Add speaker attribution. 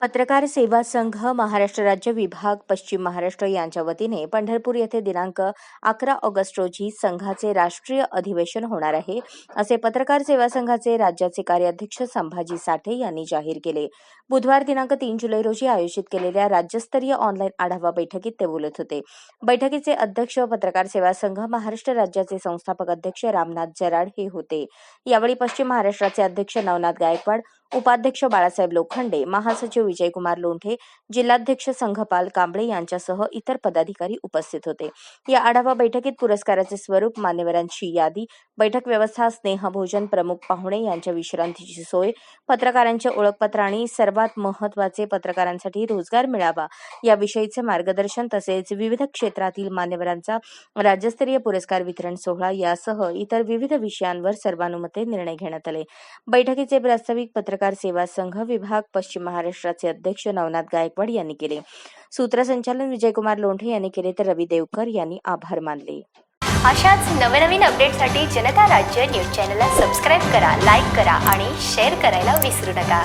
Speaker 1: पत्रकार सेवा संघ महाराष्ट्र राज्य विभाग पश्चिम महाराष्ट्र यांच्या वतीने पंढरपूर येथे दिनांक अकरा ऑगस्ट रोजी संघाचे राष्ट्रीय अधिवेशन होणार आहे. असे पत्रकार सेवा संघाचे राज्याचे कार्याध्यक्ष संभाजी साठे यांनी जाहीर केले. बुधवार दिनांक तीन जुलै रोजी आयोजित केलेल्या राज्यस्तरीय ऑनलाईन आढावा बैठकीत ते बोलत होते. बैठकीचे अध्यक्ष पत्रकार सेवा संघ महाराष्ट्र राज्याचे संस्थापक अध्यक्ष रामनाथ जराड हे होते. यावेळी पश्चिम महाराष्ट्राचे अध्यक्ष नवनाथ गायकवाड उपाध्यक्ष बाळासाहेब लोखंडे महासचिव विजयकुमार लोंढे जिल्हाध्यक्ष संघपाल कांबळे यांच्यासह इतर पदाधिकारी उपस्थित होते. या आढावा बैठकीत पुरस्काराचे स्वरूप मान्यवरांची यादी बैठक व्यवस्था स्नेहभोजन प्रमुख पाहुणे यांच्या विश्रांतीची सोय पत्रकारांचे ओळखपत्र आणि सर्वात महत्त्वाचे पत्रकारांसाठी रोजगार मिळावा याविषयीचे मार्गदर्शन तसेच विविध क्षेत्रातील मान्यवरांचा राज्यस्तरीय पुरस्कार वितरण सोहळा यासह इतर विविध विषयांवर सर्वानुमते निर्णय घेण्यात आले. बैठकीचे प्रास्ताविक पत्रकार सेवा संघ विभाग पश्चिम महाराष्ट्राचे अध्यक्ष नवनाथ गायकवाड यांनी केले. सूत्रसंचालन विजयकुमार लोंढे यांनी केले तर रवी देवकर यांनी आभार मानले.
Speaker 2: अशाच नवनवीन अपडेटसाठी जनता राज्य न्यूज चॅनलला सबस्क्राईब करा लाईक करा आणि शेअर करायला विसरू नका.